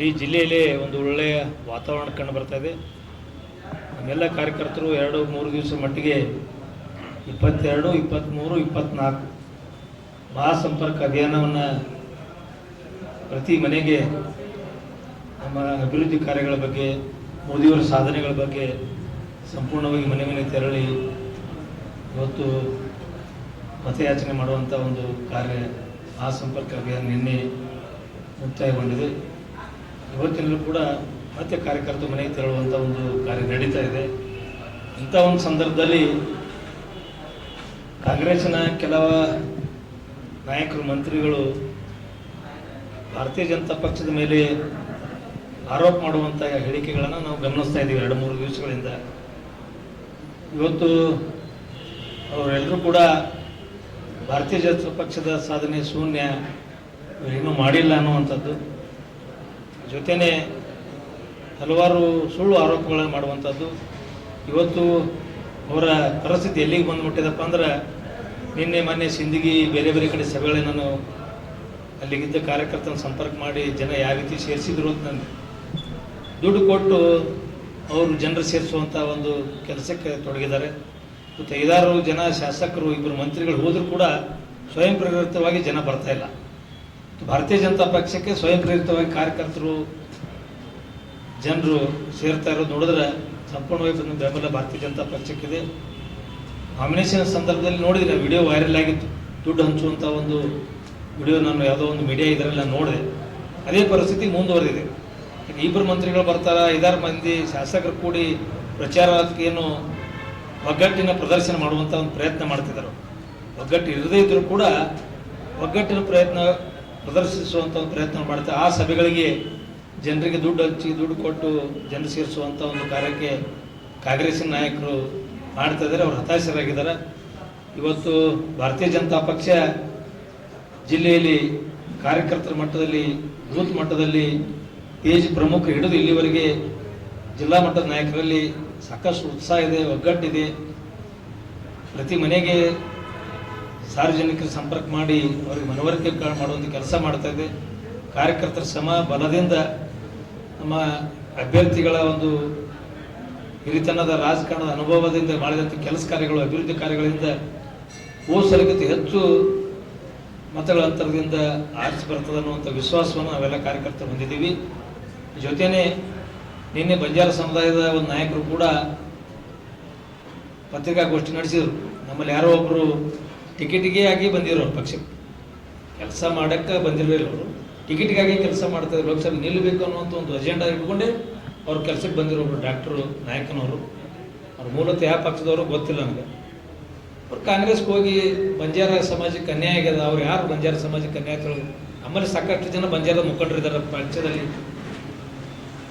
ಇಡೀ ಜಿಲ್ಲೆಯಲ್ಲಿ ಒಂದು ಒಳ್ಳೆಯ ವಾತಾವರಣ ಕಂಡು ಬರ್ತಾ ಇದೆ. ನಮ್ಮೆಲ್ಲ ಕಾರ್ಯಕರ್ತರು ಎರಡು, ಮೂರು ದಿವಸ ಮಟ್ಟಿಗೆ ಇಪ್ಪತ್ತೆರಡು ಇಪ್ಪತ್ತ್ಮೂರು ಇಪ್ಪತ್ತ್ನಾಲ್ಕು ಮಹಾಸಂಪರ್ಕ ಅಭಿಯಾನವನ್ನು ಪ್ರತಿ ಮನೆಗೆ ನಮ್ಮ ಅಭಿವೃದ್ಧಿ ಕಾರ್ಯಗಳ ಬಗ್ಗೆ ಮೋದಿಯವರ ಸಾಧನೆಗಳ ಬಗ್ಗೆ ಸಂಪೂರ್ಣವಾಗಿ ಮನೆ ಮನೆ ತೆರಳಿ ಇವತ್ತು ಮತಯಾಚನೆ ಮಾಡುವಂಥ ಒಂದು ಕಾರ್ಯ ಮಹಾಸಂಪರ್ಕ ಅಭಿಯಾನ ನಿನ್ನೆ ಮುಕ್ತಾಯಗೊಂಡಿದೆ. ಇವತ್ತಿನಲ್ಲೂ ಕೂಡ ಮತ್ತೆ ಕಾರ್ಯಕರ್ತರು ಮನೆಗೆ ತೆರಳುವಂಥ ಒಂದು ಕಾರ್ಯ ನಡೀತಾ ಇದೆ. ಇಂಥ ಒಂದು ಸಂದರ್ಭದಲ್ಲಿ ಕಾಂಗ್ರೆಸ್ನ ಕೆಲವ ನಾಯಕರು, ಮಂತ್ರಿಗಳು ಭಾರತೀಯ ಜನತಾ ಪಕ್ಷದ ಮೇಲೆ ಆರೋಪ ಮಾಡುವಂಥ ಹೇಳಿಕೆಗಳನ್ನು ನಾವು ಗಮನಿಸ್ತಾ ಇದ್ದೀವಿ ಎರಡು ಮೂರು ದಿವಸಗಳಿಂದ. ಇವತ್ತು ಅವರೆಲ್ಲರೂ ಕೂಡ ಭಾರತೀಯ ಜನತಾ ಪಕ್ಷದ ಸಾಧನೆ ಶೂನ್ಯ ಏನೂ ಮಾಡಿಲ್ಲ ಅನ್ನುವಂಥದ್ದು. ಜೊತೆಯೇ ಹಲವಾರು ಸುಳ್ಳು ಆರೋಪಗಳನ್ನು ಮಾಡುವಂಥದ್ದು. ಇವತ್ತು ಅವರ ಪರಿಸ್ಥಿತಿ ಎಲ್ಲಿಗೆ ಬಂದುಬಿಟ್ಟಿದಪ್ಪ ಅಂದ್ರೆ, ನಿನ್ನೆ ಮೊನ್ನೆ ಸಿಂದಗಿ ಬೇರೆ ಬೇರೆ ಕಡೆ ಸಭೆಗಳೇ ನಾನು ಅಲ್ಲಿಗಿದ್ದ ಕಾರ್ಯಕರ್ತನ ಸಂಪರ್ಕ ಮಾಡಿ ಜನ ಯಾವ ರೀತಿ ಸೇರಿಸಿದ್ರು ಅಂತ ನಾನು ದುಡ್ಡು ಕೊಟ್ಟು ಅವರು ಜನರು ಸೇರಿಸುವಂಥ ಒಂದು ಕೆಲಸಕ್ಕೆ ತೊಡಗಿದ್ದಾರೆ. ಮತ್ತು ಐದಾರು ಜನ ಶಾಸಕರು ಇಬ್ಬರು ಮಂತ್ರಿಗಳು ಹೋದರೂ ಕೂಡ ಸ್ವಯಂ ಪ್ರೇರಿತವಾಗಿ ಜನ ಬರ್ತಾ ಇಲ್ಲ. ಭಾರತೀಯ ಜನತಾ ಪಕ್ಷಕ್ಕೆ ಸ್ವಯಂ ಪ್ರೇರಿತವಾಗಿ ಕಾರ್ಯಕರ್ತರು, ಜನರು ಸೇರ್ತಾ ಇರೋದು ನೋಡಿದ್ರೆ ಸಂಪೂರ್ಣವಾಗಿ ಬೆಂಬಲ ಭಾರತೀಯ ಜನತಾ ಪಕ್ಷಕ್ಕಿದೆ. ನಾಮಿನೇಷನ್ ಸಂದರ್ಭದಲ್ಲಿ ನೋಡಿದ್ರೆ ವಿಡಿಯೋ ವೈರಲ್ ಆಗಿತ್ತು. ದುಡ್ಡು ಹಂಚುವಂಥ ಒಂದು ವಿಡಿಯೋ ನಾನು ಯಾವುದೋ ಒಂದು ಮೀಡಿಯಾ ಇದರಲ್ಲಿ ನೋಡಿದೆ. ಅದೇ ಪರಿಸ್ಥಿತಿ ಮುಂದುವರೆದಿದೆ. ಇಬ್ಬರು ಮಂತ್ರಿಗಳು ಬರ್ತಾರೆ, ಐದಾರು ಮಂದಿ ಶಾಸಕರು ಕೂಡಿ ಪ್ರಚಾರಕ್ಕೇನು ಒಗ್ಗಟ್ಟಿನ ಪ್ರದರ್ಶನ ಮಾಡುವಂಥ ಒಂದು ಪ್ರಯತ್ನ ಮಾಡ್ತಿದ್ದಾರೆ. ಒಗ್ಗಟ್ಟು ಇರದೇ ಇದ್ದರೂ ಕೂಡ ಒಗ್ಗಟ್ಟಿನ ಪ್ರಯತ್ನ ಪ್ರದರ್ಶಿಸುವಂಥ ಒಂದು ಪ್ರಯತ್ನ ಮಾಡ್ತಾರೆ ಆ ಸಭೆಗಳಿಗೆ ಜನರಿಗೆ ದುಡ್ಡು ಹಂಚಿ ದುಡ್ಡು ಕೊಟ್ಟು ಜನರು ಸೇರಿಸುವಂಥ ಒಂದು ಕಾರ್ಯಕ್ಕೆ ಕಾಂಗ್ರೆಸ್ಸಿನ ನಾಯಕರು ಮಾಡ್ತಾ ಇದ್ದಾರೆ. ಅವರು ಹತಾಶರಾಗಿದ್ದಾರೆ. ಇವತ್ತು ಭಾರತೀಯ ಜನತಾ ಪಕ್ಷ ಜಿಲ್ಲೆಯಲ್ಲಿ ಕಾರ್ಯಕರ್ತರ ಮಟ್ಟದಲ್ಲಿ, ಬೂತ್ ಮಟ್ಟದಲ್ಲಿ ಪೇಜ್ ಪ್ರಮುಖ ಹಿಡಿದು ಇಲ್ಲಿವರೆಗೆ ಜಿಲ್ಲಾ ಮಟ್ಟದ ನಾಯಕರಲ್ಲಿ ಸಾಕಷ್ಟು ಉತ್ಸಾಹ ಇದೆ, ಒಗ್ಗಟ್ಟಿದೆ. ಪ್ರತಿ ಮನೆಗೆ ಸಾರ್ವಜನಿಕರ ಸಂಪರ್ಕ ಮಾಡಿ ಅವರಿಗೆ ಮನವರಿಕೆ ಮಾಡುವಂಥ ಕೆಲಸ ಮಾಡ್ತಾ ಇದೆ. ಕಾರ್ಯಕರ್ತರ ಸಮ ಬಲದಿಂದ ನಮ್ಮ ಅಭ್ಯರ್ಥಿಗಳ ಒಂದು ಹಿರಿತನದ, ರಾಜಕಾರಣದ ಅನುಭವದಿಂದ ಮಾಡಿದಂಥ ಕೆಲಸ ಕಾರ್ಯಗಳು, ಅಭಿವೃದ್ಧಿ ಕಾರ್ಯಗಳಿಂದ ಓ ಹೆಚ್ಚು ಮತಗಳ ಅಂತರದಿಂದ ಆರಿಸಿ ಬರ್ತದೆ ಅನ್ನುವಂಥ ವಿಶ್ವಾಸವನ್ನು ನಾವೆಲ್ಲ ಕಾರ್ಯಕರ್ತರು ಹೊಂದಿದ್ದೀವಿ. ಜೊತೆಯೇ ನಿನ್ನೆ ಬಂಜಾರ ಸಮುದಾಯದ ಒಂದು ನಾಯಕರು ಕೂಡ ಪತ್ರಿಕಾಗೋಷ್ಠಿ ನಡೆಸಿದರು. ನಮ್ಮಲ್ಲಿ ಯಾರೋ ಒಬ್ಬರು ಟಿಕೆಟಿಗೆ ಆಗಿ ಬಂದಿರೋರು ಪಕ್ಷಕ್ಕೆ. ಕೆಲಸ ಮಾಡೋಕ್ಕೆ ಬಂದಿರಲಿಲ್ಲ ಅವರು. ಟಿಕೆಟ್ಗಾಗಿ ಕೆಲಸ ಮಾಡ್ತಾರೆ ಲೋಕಸಭೆ ನಿಲ್ಲಬೇಕು ಅನ್ನೋಂಥ ಒಂದು ಅಜೆಂಡಾ ಇಟ್ಕೊಂಡೆ ಅವ್ರ ಕೆಲಸಕ್ಕೆ ಬಂದಿರೋ ಡಾಕ್ಟ್ರು ನಾಯಕನವರು. ಅವ್ರು ಮೂಲತಃ ಯಾವ ಪಕ್ಷದವರು ಗೊತ್ತಿಲ್ಲ ನನಗೆ ಅವ್ರು ಕಾಂಗ್ರೆಸ್ಗೆ ಹೋಗಿ ಬಂಜಾರ ಸಮಾಜಕ್ಕೆ ಅನ್ಯಾಯ ಆಗ್ಯದ. ಅವ್ರು ಯಾರು ಬಂಜಾರ ಸಮಾಜಕ್ಕೆ ಅನ್ಯಾಯ ಆಗ್ತಾರೆ ನಮ್ಮಲ್ಲಿ ಸಾಕಷ್ಟು ಜನ ಬಂಜಾರದ ಮುಖಂಡರಿದ್ದಾರೆ. ಪಕ್ಷದಲ್ಲಿ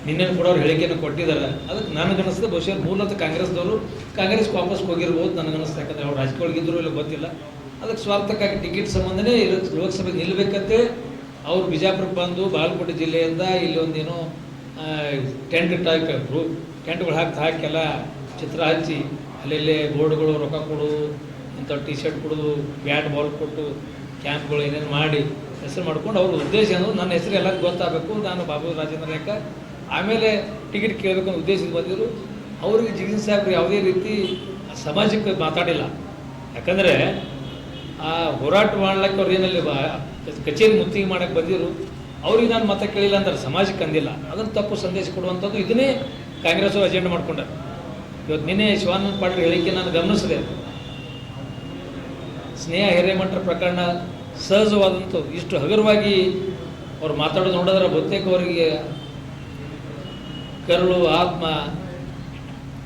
ನಿನ್ನೆ ಕೂಡ ಅವ್ರು ಹೇಳಿಕೆಯನ್ನು ಕೊಟ್ಟಿದ್ದಾರೆ. ಅದಕ್ಕೆ ನನಗನ್ನಿಸ್ತದೆ ಬಹುಶಃ ಮೂಲತಃ ಕಾಂಗ್ರೆಸ್ದವರು ಕಾಂಗ್ರೆಸ್ಗೆ ವಾಪಸ್ ಹೋಗಿರ್ಬೋದು ನನಗೆ ಯಾಕಂದ್ರೆ ಅವ್ರು ರಾಜಕೀಯೊಳಗಿದ್ರು ಇಲ್ಲ ಗೊತ್ತಿಲ್ಲ. ಅದಕ್ಕೆ ಸ್ವಾರ್ಥಕ್ಕಾಗಿ ಟಿಕೆಟ್ ಸಂಬಂಧನೇ ಲೋಕಸಭೆಗೆ ನಿಲ್ಲಬೇಕಂತೆ. ಅವ್ರು ಬಿಜಾಪುರಕ್ಕೆ ಬಂದು ಬಾಗಲಕೋಟೆ ಜಿಲ್ಲೆಯಿಂದ ಇಲ್ಲಿ ಒಂದೇನೋ ಟೆಂಟ್ ಟೈಪ್ ಟೆಂಟ್ಗಳು ಹಾಕಿ ಹಾಕೆಲ್ಲ ಚಿತ್ರ ಹಚ್ಚಿ, ಅಲ್ಲೆಲ್ಲೇ ಬೋರ್ಡ್ಗಳು ರೊಕ್ಕ ಕೊಡು, ಇಂಥ ಟಿ ಶರ್ಟ್ ಕೊಡೋದು ಬ್ಯಾಟ್ ಬಾಲ್ ಕೊಟ್ಟು ಕ್ಯಾಂಪ್ಗಳು ಏನೇನು ಮಾಡಿ ಹೆಸರು ಮಾಡ್ಕೊಂಡು ಅವ್ರ ಉದ್ದೇಶ ಏನು ನನ್ನ ಹೆಸರು ಎಲ್ಲ ಗೊತ್ತಾಗಬೇಕು. ನಾನು ಬಾಬು ರಾಜೇಂದ್ರ ಲೆಕ್ಕ ಆಮೇಲೆ ಟಿಕೆಟ್ ಕೇಳಬೇಕು ಅನ್ನೋ ಉದ್ದೇಶದಿಂದ ಬಂದಿದ್ರು. ಅವ್ರಿಗೆ ಜಿಗಿನ್ ಸಾಹೇಬ್ರು ಯಾವುದೇ ರೀತಿ ಸಮಾಜಕ್ಕೆ ಮಾತಾಡಿಲ್ಲ. ಯಾಕಂದರೆ ಆ ಹೋರಾಟ ಮಾಡ್ಲಿಕ್ಕೆ ಅವ್ರು ಏನಲ್ಲಿ ಕಚೇರಿ ಮುತ್ತಿಗೆ ಮಾಡಕ್ಕೆ ಬಂದಿರು. ಅವ್ರಿಗೆ ನಾನು ಮತ ಕೇಳಿಲ್ಲ ಅಂದ್ರೆ ಸಮಾಜಕ್ಕೆ ಅಂದಿಲ್ಲ. ಅದನ್ನು ತಪ್ಪು ಸಂದೇಶ ಕೊಡುವಂಥದ್ದು ಇದನ್ನೇ ಕಾಂಗ್ರೆಸ್ ಅಜೆಂಡ್ ಮಾಡ್ಕೊಂಡಾರೆ. ಇವತ್ತು ನಿನ್ನೆ ಶಿವಾನಂದ ಪಾಟೀಲ್ ಹೇಳಿಕೆ ನಾನು ಗಮನಿಸಿದೆ. ಸ್ನೇಹ ಹಿರೇಮಠರ ಪ್ರಕರಣ ಸಹಜವಾದಂಥದ್ದು. ಇಷ್ಟು ಹಗುರವಾಗಿ ಅವ್ರು ಮಾತಾಡೋದು ನೋಡಿದ್ರೆ ಬಹುತೇಕ ಅವರಿಗೆ ಕರುಳು, ಆತ್ಮ,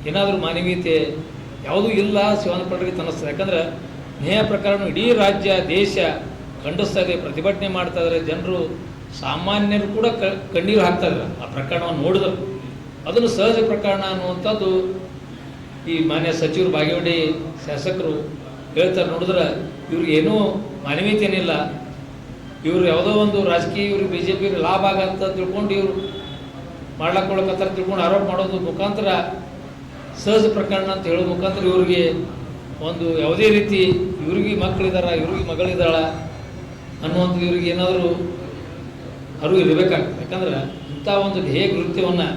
ಏನಾದರೂ ಮಾನವೀಯತೆ ಯಾವುದೂ ಇಲ್ಲ ಶಿವಾನಂದ ಪಾಟೀಲ್ಗೆ ತನ್ನಿಸ್ತದೆ ಯಾಕಂದ್ರೆ ನೇಹ ಪ್ರಕರಣ ಇಡೀ ರಾಜ್ಯ, ದೇಶ ಖಂಡಿಸ್ತಾ ಇದೆ ಪ್ರತಿಭಟನೆ ಮಾಡ್ತಾ ಇದ್ದಾರೆ ಜನರು ಸಾಮಾನ್ಯರು ಕೂಡ ಕ, ಕಣ್ಣೀರು ಹಾಕ್ತಾ ಇದ್ದಾರೆ ಆ ಪ್ರಕರಣವನ್ನು ನೋಡಿದ್ರು. ಅದನ್ನು ಸಹಜ ಪ್ರಕರಣ ಅನ್ನುವಂಥದ್ದು ಈ ಮಾನ್ಯ ಸಚಿವರು ಬಾಗೇವಾಡಿ ಶಾಸಕರು ಹೇಳ್ತಾರೆ. ನೋಡಿದ್ರೆ ಇವ್ರಿಗೆ ಏನೂ ಮಾನವೀಯತೆ ಏನಿಲ್ಲ ಇವರು ಯಾವುದೋ ಒಂದು ರಾಜಕೀಯ ಇವ್ರಿಗೆ ಬಿ ಜೆ ಪಿ ಲಾಭ ಆಗಂತ ತಿಳ್ಕೊಂಡು ಇವರು ಮಾಡ್ಲಾಕೊಳಕತ್ತಾರ ತಿಳ್ಕೊಂಡು ಆರೋಪ ಮಾಡೋದು ಮುಖಾಂತರ ಸಹಜ ಪ್ರಕರಣ ಅಂತ ಹೇಳೋ ಮುಖಾಂತರ ಇವ್ರಿಗೆ ಒಂದು ಯಾವುದೇ ರೀತಿ ಇವ್ರಿಗೆ ಮಕ್ಕಳಿದಾರ ಇವ್ರಿಗೆ ಮಗಳಿದ್ದಾಳ ಅನ್ನುವಂಥ ಇವ್ರಿಗೆ ಏನಾದರೂ ಅರಿವು ಇರಬೇಕಾಗ್ತದೆ. ಯಾಕಂದ್ರೆ ಇಂಥ ಒಂದು ಧ್ಯೇಯ ಕೃತ್ಯವನ್ನು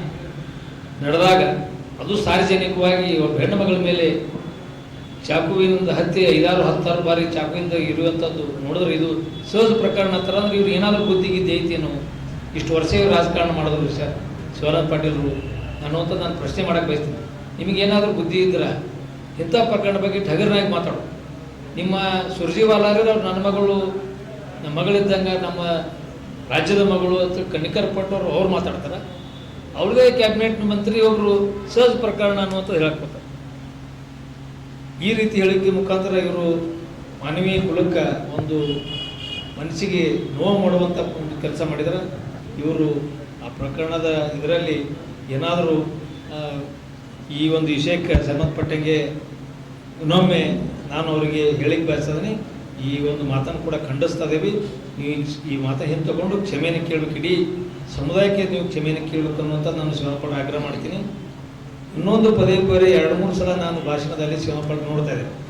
ನಡೆದಾಗ ಅದು ಸಾರ್ವಜನಿಕವಾಗಿ ಒಬ್ಬ ಹೆಣ್ಣು ಮಗಳ ಮೇಲೆ ಚಾಕುವಿನಿಂದ ಹತ್ಯೆ ಐದಾರು, ಹತ್ತಾರು ಬಾರಿ ಚಾಕುವಿಂದ ಇರುವಂಥದ್ದು ನೋಡಿದ್ರೆ ಇದು ಸಹಜ ಪ್ರಕರಣ. ಹತ್ರ ಅಂದ್ರೆ ಇವ್ರು ಏನಾದರೂ ಬುದ್ಧಿಗಿದ್ದು ಐತೇನೋ ಇಷ್ಟು ವರ್ಷ ಇವ್ರು ರಾಜಕಾರಣ ಮಾಡಿದ್ರು ಸರ್ ಶಿವರಾಜ್ ಪಾಟೀಲ್ರು ಅನ್ನುವಂಥದ್ದು ನಾನು ಪ್ರಶ್ನೆ ಮಾಡಕ್ಕೆ ಬಯಸ್ತೀನಿ. ನಿಮಗೇನಾದರೂ ಬುದ್ಧಿ ಇದ್ರೆ ಇಂಥ ಪ್ರಕರಣ ಬಗ್ಗೆ ಠಗರ್ನಾಗಿ ಮಾತಾಡು. ನಿಮ್ಮ ಸುರ್ಜಿವಾಲಾರು ನನ್ನ ಮಗಳು, ನಮ್ಮ ಮಗಳಿದ್ದಂಗೆ ನಮ್ಮ ರಾಜ್ಯದ ಮಗಳು ಅಂತ ಕಣ್ಣಿಕರ್ ಪಟ್ಟವರು ಅವ್ರು ಮಾತಾಡ್ತಾರೆ. ಅವ್ರದೇ ಕ್ಯಾಬಿನೆಟ್ ಮಂತ್ರಿ ಒಬ್ಬರು ಸಹಜ ಪ್ರಕರಣ ಅನ್ನುವಂಥದ್ದು ಹೇಳಕ್ಕೋತಾರೆ ಈ ರೀತಿ ಹೇಳಿಕೆ ಮುಖಾಂತರ ಇವರು ಮಾನವೀಯ ಕುಲಕ್ಕೆ ಒಂದು ಮನಸ್ಸಿಗೆ ನೋವು ಮಾಡುವಂಥ ಒಂದು ಕೆಲಸ ಮಾಡಿದರೆ. ಇವರು ಆ ಪ್ರಕರಣದ ಇದರಲ್ಲಿ ಏನಾದರೂ ಈ ಒಂದು ವಿಷಯಕ್ಕೆ ಸಂಬಂಧಪಟ್ಟಂಗೆ ಇನ್ನೊಮ್ಮೆ ನಾನು ಅವರಿಗೆ ಹೇಳಿಕ್ಕೆ ಬಯಸ್ತದೀನಿ ಈ ಒಂದು ಮಾತನ್ನು ಕೂಡ ಖಂಡಿಸ್ತಾ ಇದ್ದೀವಿ. ನೀವು ಈ- ಮಾತನ್ನು ಹಿಂದೆ ತಗೊಂಡು ಕ್ಷಮೆಯನ್ನು ಕೇಳಬೇಕು. ಇಡೀ ಸಮುದಾಯಕ್ಕೆ ನೀವು ಕ್ಷಮೆಯನ್ನು ಕೇಳಬೇಕು ಅನ್ನುವಂಥ ನಾನು ಶಿವಪಡ ಆಗ್ರಹ ಮಾಡ್ತೀನಿ. ಇನ್ನೊಂದು ಪದೇ ಪದೇ ಎರಡು, ಮೂರು ಸಲ ನಾನು ಭಾಷಣದಲ್ಲಿ ಶಿವಪಡ ನೋಡ್ತಾ ಇದ್ದೆ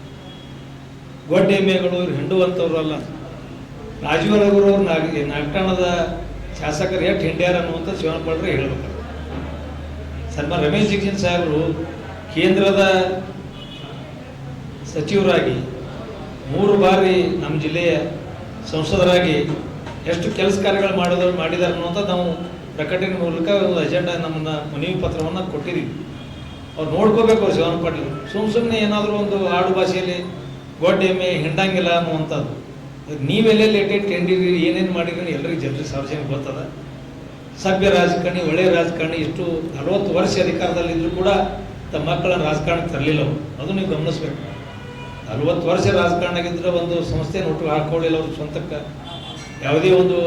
ಎಮ್ಮೆಗಳು ಇವ್ರು ಹಿಂಡುವಂಥವ್ರು ಅಲ್ಲ. ರಾಜೀವರವರು ನಾಗ ನಾಗಠಾಣದ ಶಾಸಕರು ಎಷ್ಟು ಹಿಂಡ್ಯಾರ ಅನ್ನುವಂಥ ಶಿವಪಡ್ರೆ ಹೇಳ್ಬೇಕು. ಸನ್ಮಾನ್ ರಮೇಶ್ ಜಿಗ್ಜಿನ್ ಸಾಹೇಬರು ಕೇಂದ್ರದ ಸಚಿವರಾಗಿ ಮೂರು ಬಾರಿ ನಮ್ಮ ಜಿಲ್ಲೆಯ ಸಂಸದರಾಗಿ ಎಷ್ಟು ಕೆಲಸ ಕಾರ್ಯಗಳು ಮಾಡೋದು ಮಾಡಿದ್ದಾರೆ ಅನ್ನುವಂಥ ನಾವು ಪ್ರಕಟಣೆ ಮೂಲಕ ಒಂದು ಅಜೆಂಡಾ ನಮ್ಮನ್ನು ಮನವಿ ಪತ್ರವನ್ನು ಕೊಟ್ಟಿದ್ದೀವಿ. ಅವ್ರು ನೋಡ್ಕೋಬೇಕು ಅವ್ರು ಶಿವನ ಪಾಟೀಲ್. ಸುಮ್ ಸುಮ್ಮನೆ ಏನಾದರೂ ಒಂದು ಆಡು ಭಾಷೆಯಲ್ಲಿ ಗೊಡ್ಡ ಎಮ್ಮೆ ಹಿಂಡಂಗಿಲ್ಲ ಅನ್ನುವಂಥದ್ದು. ನೀವೆಲ್ಲೆಲ್ಲಿ ಎಟ್ಟೆಟ್ಟು ಎಂಡಿರಿ ಏನೇನು ಮಾಡಿದ್ರಿ ಎಲ್ಲರಿಗೂ ಜನರಿಗೆ ಸಾರ್ವಜನಿಕ ಗೊತ್ತದ. ಸಭ್ಯ ರಾಜಕಾರಣಿ ಒಳ್ಳೆಯ ರಾಜಕಾರಣಿ, ಇಷ್ಟು ನಲವತ್ತು ವರ್ಷ ಅಧಿಕಾರದಲ್ಲಿದ್ದರೂ ಕೂಡ ತಮ್ಮ ಮಕ್ಕಳನ್ನು ರಾಜಕಾರಣಕ್ಕೆ ತರಲಿಲ್ಲ ಅವರು. ಅದು ನೀವು ಗಮನಿಸ್ಬೇಕು. ನಲವತ್ತು ವರ್ಷ ರಾಜಕಾರಣಗಿದ್ರೆ ಒಂದು ಸಂಸ್ಥೆ ಹುಟ್ಟು ಹಾಕೊಳ್ಳಿಲ್ಲ, ಅವ್ರ ಸ್ವಂತಕ್ಕೆ. ಯಾವುದೇ ಒಂದು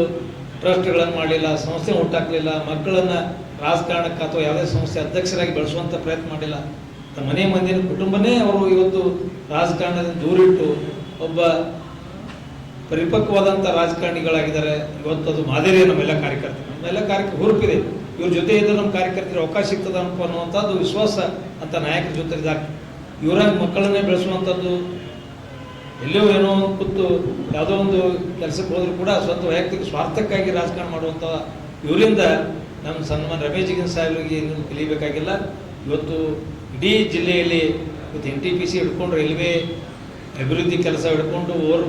ಟ್ರಸ್ಟ್ಗಳನ್ನು ಮಾಡಲಿಲ್ಲ, ಸಂಸ್ಥೆ ಹುಟ್ಟಾಕಲಿಲ್ಲ ಮಕ್ಕಳನ್ನು ರಾಜಕಾರಣಕ್ಕೆ ಅಥವಾ ಯಾವುದೇ ಸಂಸ್ಥೆ ಅಧ್ಯಕ್ಷರಾಗಿ ಬೆಳೆಸುವಂಥ ಪ್ರಯತ್ನ ಮಾಡಿಲ್ಲ. ಮನೆ ಮಂದಿನ ಕುಟುಂಬನೇ ಅವರು ಇವತ್ತು ರಾಜಕಾರಣದಿಂದ ದೂರಿಟ್ಟು ಒಬ್ಬ ಪರಿಪಕ್ವವಾದಂಥ ರಾಜಕಾರಣಿಗಳಾಗಿದ್ದಾರೆ. ಇವತ್ತು ಅದು ಮಾದರಿ ನಮ್ಮೆಲ್ಲ ಕಾರ್ಯಕರ್ತರು. ನಮ್ಮೆಲ್ಲ ಕಾರ್ಯಕ್ರ ಹುರುಪಿದೆ. ಇವ್ರ ಜೊತೆ ಇದ್ದರೆ ನಮ್ಮ ಕಾರ್ಯಕರ್ತರಿಗೆ ಅವಕಾಶ ಸಿಗ್ತದ ಅನ್ನುವಂಥದ್ದು ವಿಶ್ವಾಸ ಅಂತ ನಾಯಕರ ಜೊತೆ ಇದ್ದಾಗ ಇವರಾಗಿ ಮಕ್ಕಳನ್ನೇ ಬೆಳೆಸುವಂಥದ್ದು ಎಲ್ಲೋ ಏನೋ ಕೂತು ಯಾವುದೋ ಒಂದು ಕೆಲಸಕ್ಕೆ ಹೋದರೂ ಕೂಡ ಸ್ವಂತ ವೈಯಕ್ತಿಕ ಸ್ವಾರ್ಥಕ್ಕಾಗಿ ರಾಜಕಾರಣ ಮಾಡುವಂಥ ಇವರಿಂದ ನಮ್ಮ ಸನ್ಮಾನ್ ರಮೇಶ್ ಸಾಹೇಬ್ರಿಗೆ ಇನ್ನೂ ಕಲಿಬೇಕಾಗಿಲ್ಲ ಇವತ್ತು ಇಡೀ ಜಿಲ್ಲೆಯಲ್ಲಿ ಇವತ್ತು ಎನ್ ಟಿ ಪಿ ಸಿ ಹಿಡ್ಕೊಂಡು ರೈಲ್ವೆ ಅಭಿವೃದ್ಧಿ ಕೆಲಸ ಹಿಡ್ಕೊಂಡು ಓವರ್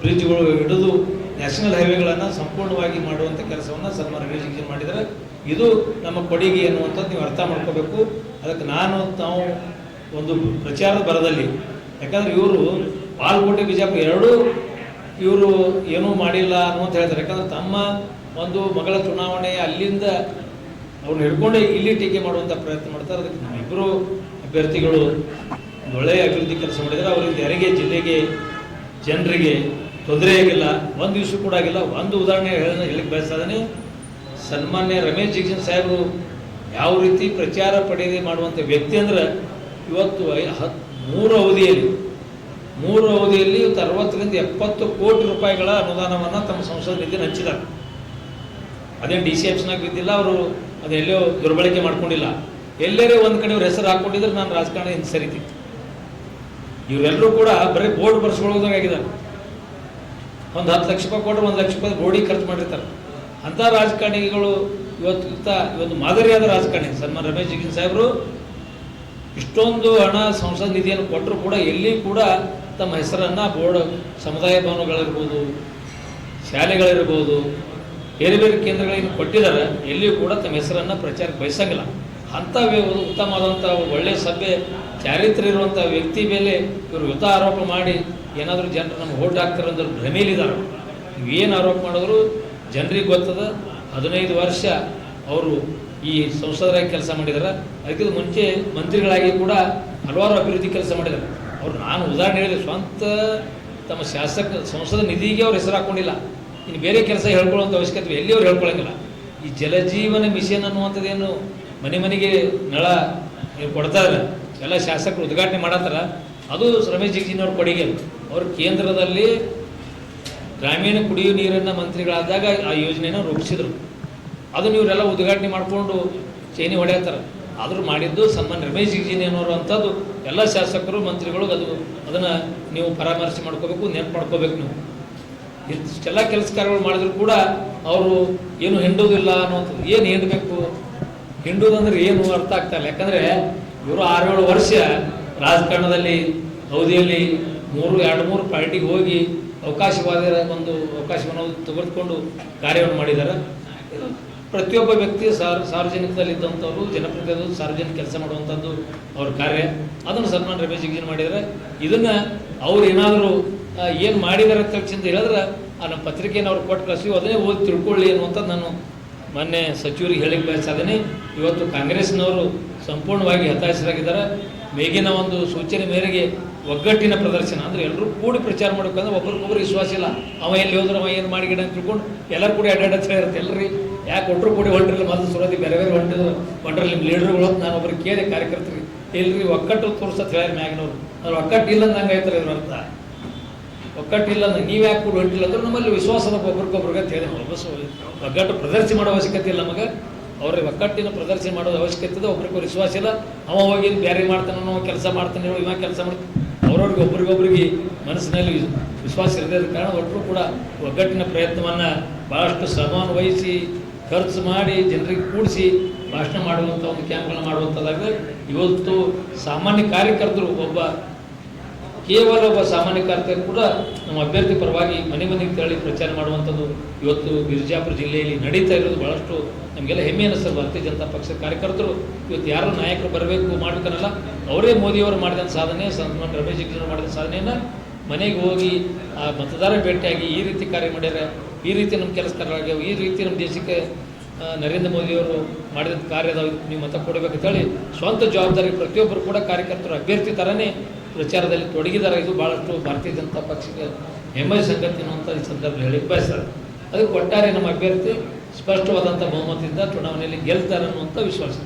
ಬ್ರಿಡ್ಜ್ಗಳು ಹಿಡಿದು ನ್ಯಾಷನಲ್ ಹೈವೇಗಳನ್ನು ಸಂಪೂರ್ಣವಾಗಿ ಮಾಡುವಂಥ ಕೆಲಸವನ್ನು ಸನ್ಮಾನ್ ರಮೇಶ್ ಜಿಗಿನ್ ಮಾಡಿದರೆ ಇದು ನಮ್ಮ ಕೊಡುಗೆ ಅನ್ನುವಂಥದ್ದು ನೀವು ಅರ್ಥ ಮಾಡ್ಕೋಬೇಕು. ಅದಕ್ಕೆ ನಾನು, ತಾವು ಒಂದು ಪ್ರಚಾರದ ಬರದಲ್ಲಿ ಯಾಕಂದ್ರೆ ಇವರು ಬಾಲ್ಕೋಟೆ, ಬಿಜಾಪುರ ಎರಡೂ ಇವರು ಏನೂ ಮಾಡಿಲ್ಲ ಅನ್ನುವಂತ ಹೇಳ್ತಾರೆ. ಯಾಕಂದ್ರೆ ತಮ್ಮ ಒಂದು ಮಗಳ ಚುನಾವಣೆ ಅಲ್ಲಿಂದ ಅವ್ರನ್ನ ಹಿಡ್ಕೊಂಡೆ ಇಲ್ಲಿ ಟೀಕೆ ಮಾಡುವಂಥ ಪ್ರಯತ್ನ ಮಾಡ್ತಾರೆ. ಅದಕ್ಕೆ ನಮ್ಮಿಬ್ಬರು ಅಭ್ಯರ್ಥಿಗಳು ಒಳ್ಳೆಯ ಅಭಿವೃದ್ಧಿ ಕೆಲಸ ಮಾಡಿದರೆ ಅವರಿಂದ ಯಾರಿಗೆ ಜಿಲ್ಲೆಗೆ ಜನರಿಗೆ ತೊಂದರೆ ಆಗಿಲ್ಲ, ಒಂದು ದಿವಸ ಕೂಡ ಆಗಿಲ್ಲ. ಒಂದು ಉದಾಹರಣೆ ಹೇಳ ಹೇಳಿಕ್ಕೆ ಬಯಸ್ತಾ ಇದ್ದೀನಿ. ಸನ್ಮಾನ್ಯ ರಮೇಶ್ ಜಿಗ್ಜನ್ ಸಾಹೇಬರು ಯಾವ ರೀತಿ ಪ್ರಚಾರ ಪಡೆಯದೆ ಮಾಡುವಂಥ ವ್ಯಕ್ತಿ ಅಂದ್ರೆ ಇವತ್ತು ಹತ್ತು ಹತ್, ಮೂರು ಅವಧಿಯಲ್ಲಿ. ಮೂರು ಅವಧಿಯಲ್ಲಿ ಇವತ್ತು ಅರವತ್ತರಿಂದ ಎಪ್ಪತ್ತು ಕೋಟಿ ರೂಪಾಯಿಗಳ ಅನುದಾನವನ್ನು ತಮ್ಮ ಸಂಸದ ನಿಧಿ ಹಂಚಿದ್ದಾರೆ. ಅದೇನು ಡಿ ಸಿ ಎಫ್ಸ್ನಾಗ ಬಿದ್ದಿಲ್ಲ ಅವರು ಅದೆಲ್ಲೋ ದುರ್ಬಳಕೆ ಮಾಡ್ಕೊಂಡಿಲ್ಲ. ಎಲ್ಲರೇ ಒಂದು ಕಡೆ ಹೆಸರು ಹಾಕೊಂಡಿದ್ರೆ ನಾನು ರಾಜಕಾರಣ ಹಿಂದೆ ಸರಿತಿತ್ತು ಇವರೆಲ್ಲರೂ ಕೂಡ ಬರೀ ಬೋರ್ಡ್ ಬರ್ಸ್ಕೊಳ್ಳೋದಾಗಿದ್ದಾರೆ ಒಂದು ಹತ್ತು ಲಕ್ಷ ರೂಪಾಯಿ ಕೊಟ್ಟರೆ ಒಂದು ಲಕ್ಷ ರೂಪಾಯಿ ಬೋರ್ಡಿಗೆ ಖರ್ಚು ಮಾಡಿರ್ತಾರೆ. ಅಂಥ ರಾಜಕಾರಣಿಗಳು ಇವತ್ತು ಇವತ್ತು ಮಾದರಿಯಾದ ರಾಜಕಾರಣಿ. ಸನ್ಮಾನ್ ರಮೇಶ್ ಜಿಗಿನ್ ಸಾಹೇಬರು ಇಷ್ಟೊಂದು ಹಣ ಸಂಸದ ನಿಧಿಯನ್ನು ಕೊಟ್ಟರು ಕೂಡ ಎಲ್ಲಿ ಕೂಡ ತಮ್ಮ ಹೆಸರನ್ನು ಬೋರ್ಡ್ ಸಮುದಾಯ ಭವನಗಳಿರ್ಬೋದು, ಶಾಲೆಗಳಿರ್ಬೋದು, ಬೇರೆ ಬೇರೆ ಕೇಂದ್ರಗಳಿಗೆ ಕೊಟ್ಟಿದ್ದಾರೆ, ಎಲ್ಲಿಯೂ ಕೂಡ ತಮ್ಮ ಹೆಸರನ್ನು ಪ್ರಚಾರಕ್ಕೆ ಬಯಸಂಗಿಲ್ಲ. ಅಂಥ ಉತ್ತಮವಾದಂಥ ಒಳ್ಳೆಯ ಸಭೆ, ಚಾರಿತ್ರ್ಯ ಇರುವಂಥ ವ್ಯಕ್ತಿ ಮೇಲೆ ಇವರು ಯುತ ಆರೋಪ ಮಾಡಿ ಏನಾದರೂ ಜನರು ನಮ್ಗೆ ಓಟ್ ಹಾಕ್ತಾರೆ ಅಂದ್ರೆ ಭ್ರಮೇಲಿದ್ದಾರೆ ಏನು ಆರೋಪ ಮಾಡಿದ್ರು, ಜನರಿಗೆ ಗೊತ್ತದ, ಹದಿನೈದು ವರ್ಷ ಅವರು ಈ ಸಂಸದರಾಗಿ ಕೆಲಸ ಮಾಡಿದಾರೆ. ಅದಕ್ಕಿಂತ ಮುಂಚೆ ಮಂತ್ರಿಗಳಾಗಿ ಕೂಡ ಹಲವಾರು ಅಭಿವೃದ್ಧಿ ಕೆಲಸ ಮಾಡಿದ್ದಾರೆ ಅವ್ರು ನಾನು ಉದಾಹರಣೆ ಹೇಳಿದೆ, ಸ್ವಂತ ತಮ್ಮ ಶಾಸಕ, ಸಂಸದ ನಿಧಿಗೆ ಅವ್ರು ಹೆಸರು ಹಾಕೊಂಡಿಲ್ಲ. ಇನ್ನು ಬೇರೆ ಕೆಲಸ ಹೇಳ್ಕೊಳ್ಳುವಂಥ ಅವಶ್ಯಕತೆ ಎಲ್ಲಿ ಅವ್ರು ಹೇಳ್ಕೊಳಂಗಿಲ್ಲ ಈ ಜಲಜೀವನ ಮಿಷನ್ ಅನ್ನುವಂಥದ್ದೇನು ಮನೆ ಮನೆಗೆ ನಳ ಕೊಡ್ತಾ ಇಲ್ಲ. ಎಲ್ಲ ಶಾಸಕರು ಉದ್ಘಾಟನೆ ಮಾಡತ್ತಾರ. ಅದು ರಮೇಶ್ ಜಿಗ್ಜಿನವ್ರ ಕೊಡುಗೆ ಅವರು ಕೇಂದ್ರದಲ್ಲಿ ಗ್ರಾಮೀಣ ಕುಡಿಯುವ ನೀರನ್ನು ಮಂತ್ರಿಗಳಾದಾಗ ಆ ಯೋಜನೆಯನ್ನು ರೂಪಿಸಿದರು. ಅದನ್ನು ಇವರೆಲ್ಲ ಉದ್ಘಾಟನೆ ಮಾಡಿಕೊಂಡು ಚೇನಿ ಹೊಡೆಯತ್ತಾರೆ. ಆದರೂ ಮಾಡಿದ್ದು ಸನ್ಮಾನ್ ರಮೇಶ್ ಜಿಗ್ಜಿನೇನವರು ಅಂಥದ್ದು ಎಲ್ಲ ಶಾಸಕರು, ಮಂತ್ರಿಗಳು ಅದು ಅದನ್ನು ನೀವು ಪರಾಮರ್ಶೆ ಮಾಡ್ಕೋಬೇಕು, ನೆನಪು ಮಾಡ್ಕೋಬೇಕು ನೀವು. ಇಷ್ಟೆಲ್ಲ ಕೆಲಸ ಕಾರ್ಯಗಳು ಮಾಡಿದ್ರು ಕೂಡ ಅವರು ಏನು ಹಿಂಡೋದಿಲ್ಲ ಅನ್ನೋದು ಏನು ಹಿಂಡಬೇಕು ಹಿಂಡೋದಂದ್ರೆ ಏನು ಅರ್ಥ ಆಗ್ತಾ ಇಲ್ಲ. ಯಾಕಂದ್ರೆ ಇವರು ಆರೇಳು ವರ್ಷ ರಾಜಕಾರಣದಲ್ಲಿ ಅವಧಿಯಲ್ಲಿ ಮೂರು, ಎರಡು, ಮೂರು ಪಾರ್ಟಿಗೆ ಹೋಗಿ ಅವಕಾಶವಾದ ಒಂದು ಅವಕಾಶವನ್ನು ತೆಗೆದುಕೊಂಡು ಕಾರ್ಯವನ್ನು ಮಾಡಿದ್ದಾರೆ. ಪ್ರತಿಯೊಬ್ಬ ವ್ಯಕ್ತಿ ಸಾರ್, ಸಾರ್ವಜನಿಕದಲ್ಲಿದ್ದಂಥವ್ರು, ಜನಪ್ರತಿನಿಧಿಗಳು ಸಾರ್ವಜನಿಕ ಕೆಲಸ ಮಾಡುವಂಥದ್ದು ಅವ್ರ ಕಾರ್ಯ. ಅದನ್ನು ಸನ್ಮಾನ್ ರಮೇಶ್ ಜಿಗಿನ್ ಮಾಡಿದರೆ ಇದನ್ನು ಅವ್ರು ಏನಾದರೂ ಏನು ಮಾಡಿದ್ದಾರೆ ಅಂತ ಚಿಂತ ಹೇಳಿದ್ರೆ, ಆ, ನಮ್ಮ ಪತ್ರಿಕೆಯನ್ನು ಅವ್ರು ಕೊಟ್ಟು ಕಳಿಸಿ ಅದನ್ನೇ ಓದಿ ತಿಳ್ಕೊಳ್ಳಿ ಅನ್ನುವಂಥದ್ದು ನಾನು ಮೊನ್ನೆ ಸಚಿವರಿಗೆ ಹೇಳಿ ಬಯಸಿದ್ದೀನಿ ಇವತ್ತು ಕಾಂಗ್ರೆಸ್ನವರು ಸಂಪೂರ್ಣವಾಗಿ ಹತಾಶರಾಗಿದ್ದಾರೆ. ಮೇಗಿನ ಒಂದು ಸೂಚನೆ ಮೇರೆಗೆ ಒಗ್ಗಟ್ಟಿನ ಪ್ರದರ್ಶನ. ಅಂದ್ರೆ ಎಲ್ಲರೂ ಕೂಡಿ ಪ್ರಚಾರ ಮಾಡ್ಬೇಕಂದ್ರೆ ಒಬ್ರಿಗೊಬ್ರು ವಿಶ್ವಾಸ ಇಲ್ಲ. ಅವ ಎಲ್ಲಿ ಹೋದ್ರೆ ಅವ ಏನು ಮಾಡಿಗಿಡ ಅಂತ ತಿಳ್ಕೊಂಡು ಎಲ್ಲರೂ ಕೂಡ ಅಡ್ಡಾಡ ಇರುತ್ತೆ. ಎಲ್ಲರಿ ಯಾಕೆ ಒಟ್ಟರು ಕೂಡಿ ಹೊಂಟ್ರಿಲ್ಲ? ಮೊದಲು ಸುರದಿ ಬೇರೆ ಬೇರೆ ಹೊಂಟಿದ್ರು ಹೊಂಟ್ರಲ್ಲಿ ನಿಮ್ಮ ಲೀಡರ್ಗಳು ನಾನು ಒಬ್ರಿಗೆ ಕೇಳಿ ಕಾರ್ಯಕರ್ತರಿಗೆ, ಇಲ್ರಿ, ಒಕ್ಕಟ್ಟು ತೋರ್ಸತ್ ಹೇಳಿ ಮ್ಯಾಗಿನವ್ರು. ಅವ್ರು ಒಕ್ಕಟ್ಟು ಇಲ್ಲ ಅಂದಂಗೆ ಆಯ್ತಾರೆ ಇದ್ರ ಅರ್ಥ. ಒಕ್ಕಟ್ಟಿಲ್ಲ ಅಂದ್ರೆ ನೀವು ಯಾಕೆ ಕೂಡ ಹೊಂಟಿಲ್ಲ ಅಂದ್ರೆ ನಮ್ಮಲ್ಲಿ ವಿಶ್ವಾಸದ ಒಬ್ರಿಗೊಬ್ರಿಗೆ ಅಂತ ಹೇಳಿ ಬಸ್ ಒಗ್ಗಟ್ಟು ಪ್ರದರ್ಶನ ಮಾಡೋ ಅವಶ್ಯಕತೆ ಇಲ್ಲ ನಮಗೆ. ಅವ್ರಿಗೆ ಒಕ್ಕಟ್ಟಿನ ಪ್ರದರ್ಶನ ಮಾಡೋದು ಅವಶ್ಯಕತೆ ಇದೆ ಒಬ್ರಿಗೂ ವಿಶ್ವಾಸ ಇಲ್ಲ. ಅವ ಹೋಗಿ ಬೇರೆ ಮಾಡ್ತಾನೆ ನಾವು ಕೆಲಸ ಮಾಡ್ತಾನೆ, ಇವ ಕೆಲಸ ಮಾಡ್ತಾನೆ ಅವ್ರವ್ರಿಗೆ ಒಬ್ರಿಗೊಬ್ರಿಗೆ ಮನಸ್ಸಿನಲ್ಲಿ ವಿಸ್- ವಿಶ್ವಾಸ ಇರದೇ ಕಾರಣ ಒಟ್ಟರು ಕೂಡ ಒಗ್ಗಟ್ಟಿನ ಪ್ರಯತ್ನವನ್ನು ಭಾಳಷ್ಟು ವಹಿಸಿ ಖರ್ಚು ಮಾಡಿ ಜನರಿಗೆ ಕೂಡಿಸಿ ಭಾಷಣ ಮಾಡುವಂಥ ಒಂದು ಕ್ಯಾಂಪ್ಗಳನ್ನ ಮಾಡುವಂಥದ್ದಾಗ ಇವತ್ತು ಸಾಮಾನ್ಯ ಕಾರ್ಯಕರ್ತರು ಒಬ್ಬ, ಕೇವಲ ಒಬ್ಬ ಸಾಮಾನ್ಯ ಕಾರ್ಯಕರ್ತರು ಕೂಡ ನಮ್ಮ ಅಭ್ಯರ್ಥಿ ಪರವಾಗಿ ಮನೆ ಮನೆಗೆ ತೆರಳಿ ಪ್ರಚಾರ ಮಾಡುವಂಥದ್ದು ಇವತ್ತು ಬಿರ್ಜಾಪುರ ಜಿಲ್ಲೆಯಲ್ಲಿ ನಡೀತಾ ಇರೋದು ಭಾಳಷ್ಟು ನಮಗೆಲ್ಲ ಹೆಮ್ಮೆ ಅನಿಸ್ತದೆ ಭಾರತೀಯ ಜನತಾ ಪಕ್ಷದ ಕಾರ್ಯಕರ್ತರು. ಇವತ್ತು ಯಾರು ನಾಯಕರು ಬರಬೇಕು ಮಾಡ್ಬೇಕನ್ನಲ್ಲ, ಅವರೇ ಮೋದಿಯವರು ಮಾಡಿದಂಥ ಸಾಧನೆ ರಮೇಶ್ ಜಿಗ್ಜಿಯವರು ಮಾಡಿದ ಸಾಧನೆಯನ್ನು ಮನೆಗೆ ಹೋಗಿ ಆ ಮತದಾರ ಭೇಟಿಯಾಗಿ ಈ ರೀತಿ ಕಾರ್ಯ ಮಾಡ್ಯಾರ. ಈ ರೀತಿ ನಮ್ಮ ಕೆಲಸ ಕಾರ್ಯಗಳಾಗ್ಯಾವ ಈ ರೀತಿ ನಮ್ಮ ದೇಶಕ್ಕೆ ನರೇಂದ್ರ ಮೋದಿಯವರು ಮಾಡಿದಂಥ ಕಾರ್ಯದ ನೀವು ಮತ ಕೊಡಬೇಕಂತ ಹೇಳಿ ಸ್ವಂತ ಜವಾಬ್ದಾರಿ ಪ್ರತಿಯೊಬ್ಬರು ಕೂಡ ಕಾರ್ಯಕರ್ತರು ಅಭ್ಯರ್ಥಿ ಥರನೇ ಪ್ರಚಾರದಲ್ಲಿ ತೊಡಗಿದ್ದಾರೆ. ಇದು ಭಾಳಷ್ಟು ಭಾರತೀಯ ಜನತಾ ಪಕ್ಷಕ್ಕೆ ಹೆಮ್ಮೆಯ ಸಂಗತಿ ಅನ್ನುವಂಥ ಈ ಸಂದರ್ಭದಲ್ಲಿ ಹೇಳಿ ಬಯಸ್ತಾರೆ. ಅದಕ್ಕೆ ಒಟ್ಟಾರೆ ನಮ್ಮ ಅಭ್ಯರ್ಥಿ ಸ್ಪಷ್ಟವಾದಂಥ ಬಹುಮತದಿಂದ ಚುನಾವಣೆಯಲ್ಲಿ ಗೆಲ್ತಾರೆ ಅನ್ನುವಂಥ ವಿಶ್ವಾಸ.